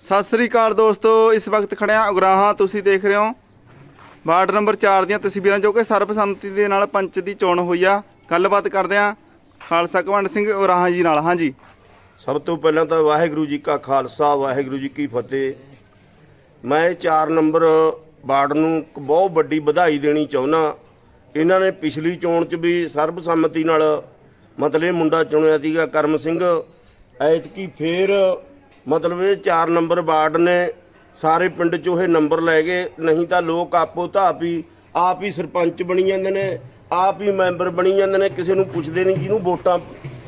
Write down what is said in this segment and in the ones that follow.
ਸਤਿ ਸ੍ਰੀ ਅਕਾਲ ਦੋਸਤੋ, ਇਸ ਵਕਤ ਖੜਿਆ ਉਗਰਾਹਾਂ, ਤੁਸੀਂ ਦੇਖ ਰਹੇ ਹੋ। ਵਾਰਡ ਨੰਬਰ 4 ਦੀਆਂ ਤਸਵੀਰਾਂ ਜੋ ਕਿ ਸਰਬਸੰਮਤੀ ਦੇ ਨਾਲ ਪੰਚ ਦੀ ਚੋਣ ਹੋਈ ਆ। ਗੱਲਬਾਤ ਕਰਦੇ ਆ ਖਾਲਸਾ ਕਵੰਡ ਸਿੰਘ ਉਗਰਾਹਾਂ ਜੀ ਨਾਲ, ਹਾਂਜੀ। ਸਭ ਤੋਂ ਪਹਿਲਾਂ ਤਾਂ ਵਾਹਿਗੁਰੂ ਜੀ ਕਾ ਖਾਲਸਾ, ਵਾਹਿਗੁਰੂ ਜੀ ਕੀ ਫਤਿਹ। ਮੈਂ 4 ਨੰਬਰ ਵਾਰਡ ਨੂੰ ਇੱਕ ਬਹੁਤ ਵੱਡੀ ਵਧਾਈ ਦੇਣੀ ਚਾਹੁੰਦਾ। ਇਹਨਾਂ ਨੇ ਪਿਛਲੀ ਚੋਣ 'ਚ ਵੀ ਸਰਬਸੰਮਤੀ ਨਾਲ ਮਤਲਬ ਮੁੰਡਾ ਚੁਣਿਆ ਸੀਗਾ ਕਰਮ ਸਿੰਘ। ਐਤਕੀ ਫੇਰ ਮਤਲਬ ਇਹ 4 ਨੰਬਰ ਵਾਰਡ ਨੇ, ਸਾਰੇ ਪਿੰਡ 'ਚੋਂ ਇਹ ਨੰਬਰ ਲੈ ਗਏ, ਨਹੀਂ ਤਾਂ ਲੋਕ ਆਪੋ ਧਾਪ ਹੀ, ਆਪ ਹੀ ਸਰਪੰਚ ਬਣੀ ਜਾਂਦੇ ਨੇ, ਆਪ ਹੀ ਮੈਂਬਰ ਬਣੀ ਜਾਂਦੇ ਨੇ, ਕਿਸੇ ਨੂੰ ਪੁੱਛਦੇ ਨਹੀਂ ਜਿਹਨੂੰ ਵੋਟਾਂ,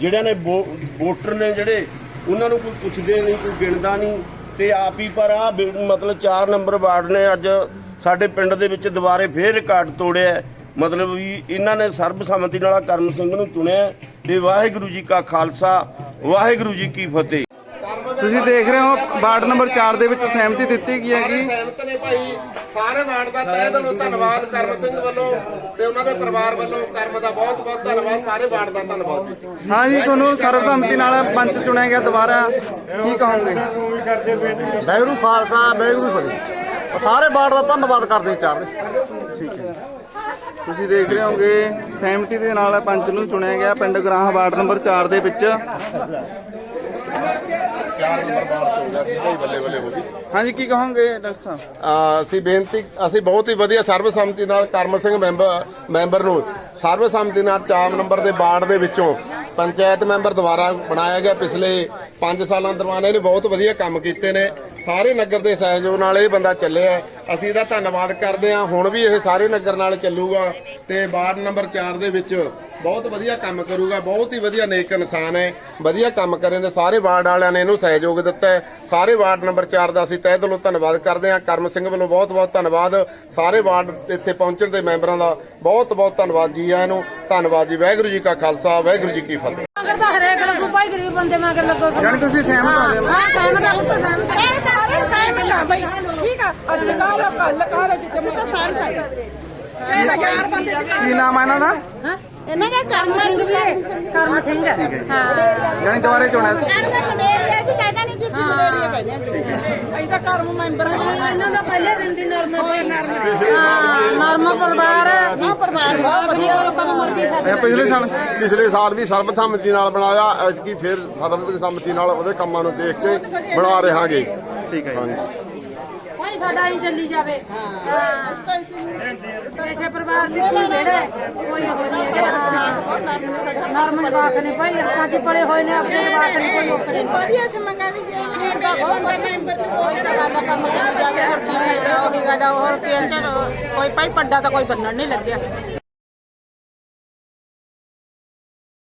ਜਿਹੜਿਆਂ ਨੇ ਵੋ- ਵੋਟਰ ਨੇ ਜਿਹੜੇ, ਉਹਨਾਂ ਨੂੰ ਕੋਈ ਪੁੱਛਦੇ ਨਹੀਂ, ਕੋਈ ਗਿਣਦਾ ਨਹੀਂ, ਤੇ ਆਪ ਹੀ ਪਰ ਆ ਮਤਲਬ 4 ਨੰਬਰ ਵਾਰਡ ਨੇ ਅੱਜ, ਸਾਡੇ ਪਿੰਡ ਦੇ ਵਿੱਚ ਦੁਬਾਰੇ ਫੇਰ ਰਿਕਾਰਡ ਤੋੜਿਆ ਮਤਲਬ ਵੀ ਇਹਨਾਂ ਨੇ ਸਰਬਸੰਮਤੀ ਨਾਲ ਕਰਮ ਸਿੰਘ ਨੂੰ ਚੁਣਿਆ ਹੈ, ਤੇ ਵਾਹਿਗੁਰੂ ਜੀ ਕਾ ਖਾਲਸਾ, ਵਾਹਿਗੁਰੂ ਜੀ ਕੀ ਫਤਿਹ। ਤੁਸੀਂ ਦੇਖ ਰਹੇ ਹੋ ਵਾਰਡ ਨੰਬਰ 4 ਦੇ ਵਿੱਚ ਸਹਿਮਤੀ ਦਿੱਤੀ ਗਈ ਹੈਗੀ। ਸਹਿਮਤ ਨੇ ਭਾਈ। ਸਾਰੇ ਵਾਰਡ ਦਾ ਤਹਿ ਦਿਲੋਂ ਧੰਨਵਾਦ ਕਰਮ ਸਿੰਘ ਵੱਲੋਂ ਤੇ ਉਹਨਾਂ ਦੇ ਪਰਿਵਾਰ ਵੱਲੋਂ ਕਰਮ ਦਾ ਬਹੁਤ ਬਹੁਤ ਧੰਨਵਾਦ। ਸਾਰੇ ਵਾਰਡ ਦਾ ਧੰਨਵਾਦ ਜੀ। ਹਾਂਜੀ ਤੁਹਾਨੂੰ ਸਰਬਸੰਮਤੀ ਨਾਲ ਪੰਚ ਚੁਣਿਆ ਗਿਆ ਦੁਬਾਰਾ। ਕੀ ਕਹੋਗੇ? ਵਾਹਿਗੁਰੂ ਖਾਲਸਾ ਵਾਹਿਗੁਰੂ ਫਤਿਹ। ਸਾਰੇ ਬਾੜ ਦਾ ਧੰਨਵਾਦ ਕਰਦੇ ਚਾਰ ਤੁਸੀਂ ਦੇਖ ਰਹੇ ਹੋਗੇ ਸਹਿਮਤੀ ਦੇ ਨਾਲ ਪੰਚ ਨੂੰ ਚੁਣਿਆ ਗਿਆ ਪਿੰਡ ਗਰਾਹ ਵਾਰਡ ਨੰਬਰ 4 ਦੇ ਵਿੱਚ। ਚਾਰ ਨੰਬਰ ਵਾਰਡ ਚ ਹੋ ਗਿਆ ਠੀਕ ਹੈ ਜੀ, ਬੱਲੇ ਬੱਲੇ ਹੋ ਗਈ। ਹਾਂਜੀ ਕੀ ਕਹੋਗੇ ਡਾਕਟਰ ਸਾਹਿਬ? ਅਹ ਅਸੀਂ ਬੇਨਤੀ ਅਸੀਂ ਬਹੁਤ ਹੀ ਵਧੀਆ ਸਰਬਸੰਮਤੀ ਨਾਲ ਕਰਮ ਸਿੰਘ ਮੈਂਬਰ ਮੈਂਬਰ ਨੂੰ ਸਰਬਸੰਮਤੀ ਨਾਲ 4 ਨੰਬਰ ਦੇ ਵਾਰਡ ਦੇ ਵਿੱਚੋਂ ਪੰਚਾਇਤ ਮੈਂਬਰ ਦੁਬਾਰਾ ਬਣਾਇਆ ਗਿਆ। ਪਿਛਲੇ 5 ਸਾਲਾਂ ਦਰਮਿਆਨ ਇਹਨੇ ਬਹੁਤ ਵਧੀਆ ਕੰਮ ਕੀਤੇ ਨੇ। ਸਾਰੇ ਨਗਰ ਦੇ ਸਹਿਯੋਗ ਨਾਲ ਇਹ ਬੰਦਾ ਚੱਲਿਆ ਅਸੀਂ ਇਹਦਾ ਧੰਨਵਾਦ ਕਰਦੇ ਹਾਂ। ਹੁਣ ਵੀ ਇਹ ਸਾਰੇ ਨਗਰ ਨਾਲ ਚੱਲੂਗਾ ਤੇ ਵਾਰਡ ਨੰਬਰ 4 ਦੇ ਵਿੱਚ ਬਹੁਤ ਵਧੀਆ ਕੰਮ ਕਰੂਗਾ। ਬਹੁਤ ਹੀ ਵਧੀਆ ਨੇਕ ਇਨਸਾਨ ਹੈ। ਵਧੀਆ ਕੰਮ ਕਰੇ ਨੇ। ਸਾਰੇ ਵਾਰਡ ਵਾਲਿਆਂ ਨੇ ਇਹਨੂੰ ਸਹਿਯੋਗ ਦਿੱਤਾ ਹੈ। ਸਾਰੇ ਵਾਰਡ ਨੰਬਰ 4 ਦਾ ਅਸੀਂ ਤਹਿ ਦਿਲੋਂ ਧੰਨਵਾਦ ਕਰਦੇ ਹਾਂ। ਕਰਮ ਸਿੰਘ ਵੱਲੋਂ ਬਹੁਤ ਬਹੁਤ ਧੰਨਵਾਦ। ਸਾਰੇ ਵਾਰਡ ਇੱਥੇ ਪਹੁੰਚਣ ਦੇ ਮੈਂਬਰਾਂ ਦਾ ਬਹੁਤ ਬਹੁਤ ਧੰਨਵਾਦ ਜੀ ਆਇਆਂ ਨੂੰ। ਧੰਨਵਾਦ ਜੀ। ਵਾਹਿਗੁਰੂ ਜੀ ਕਾ ਖਾਲਸਾ। ਵਾਹਿਗੁਰੂ ਜੀ ਕੀ ਫਤਿਹ। ਅਗਰ ਤਾਂ ਹਰੇਕ ਲੱਗੂ ਭਾਈ ਗਰੀਬ ਬੰਦੇ ਮਗਰ ਲੱਗੋ ਯਾਨੀ ਤੁਸੀਂ ਸਹਿਮਤ ਹੋ ਹਾਂ ਸਹਿਮਤ ਹਾਂ ਤਾਂ ਸਹਿਮਤ ਹਾਂ। ਇਹ ਸਾਰੇ ਸਹਿਮਤ ਆ ਬਈ। ਠੀਕ ਆ ਅੱਜ ਕੱਲ ਕੱਲ ਕਰ ਜਿੱਤੇ ਤਾਂ ਸਾਰੇ ਭਾਈ। ਚਾਹੇ ਹਜ਼ਾਰ ਬੰਦੇ ਚ ਕੀ ਨਾਮ ਹੈ ਇਹਨਾਂ ਦਾ? ਹਾਂ? ਇਹਨਾਂ ਦਾ ਕਰਮ ਸਿੰਘ ਵੀ ਕਰਮ ਸਿੰਘ। ਹਾਂ ਯਾਨੀ ਦੁਬਾਰੇ ਚੁਣਿਆ ਅਸੀਂ ਤਾਂ ਕਰਮ ਮੈਂਬਰ ਹਾਂ ਇਹਨਾਂ ਦਾ ਪਹਿਲੇ ਦਿਨ ਦੀ ਨਰਮ ਹਾਂ। ਨਰਮ ਪਰਿਵਾਰ ਆ ਪਰਿਵਾਰ ਵਧੀਆ ਲੋਕਾਂ ਨੂੰ ਮਰਦੀ ਸਾਡੇ ਇਹ ਪਿਛਲੇ ਸਾਲ ਪਿਛਲੇ ਸਾਲ ਵੀ ਸਰਬਸੰਮਤੀ ਨਾਲ ਬਣਾਇਆ ਐਤਕੀ ਫਿਰ ਸਰਬਸੰਮਤੀ ਨਾਲ ਉਹਦੇ ਕੰਮਾਂ ਨੂੰ ਦੇਖ ਕੇ ਬਣਾ ਰਹਾਂਗੇ। ਠੀਕ ਹੈ ਜੀ। ਭਾਈ ਸਾਡਾ ਵੀ ਚੱਲੀ ਜਾਵੇ। ਹਾਂ। ਐਸੇ ਪਰਿਵਾਰ ਦੀ ਕੀ ਬੇੜਾ ਕੋਈ ਹੋ ਹੈਗਾ ਨਰਮ ਜਵਾਕ ਨੇ ਭਾਈ ਪੰਜ ਪੜੇ ਹੋਏ ਨੇ, ਆਪਣੇ ਜਵਾਕ ਨੇ ਕੋਈ ਔਕੜੇ ਨਹੀਂ। ਵਧੀਆ ਸਮਝਾ ਦੀ ਜੇ ਸਾਡਾ ਬੰਦਾ ਮੈਂਬਰ ਕੋਈ ਤਾਂ ਗੱਲ ਕੰਮ ਕਰੀ ਜਾਵੇ ਹੋਰ ਕੀ ਉਹੀ ਗੱਲ ਹੋਰ ਕੀ ਅੰਦਰ ਕੋਈ ਭਾਈ ਪੱਡਾ ਤਾਂ ਕੋਈ ਬੰਨਣ ਨਹੀਂ ਲੱਗਿਆ।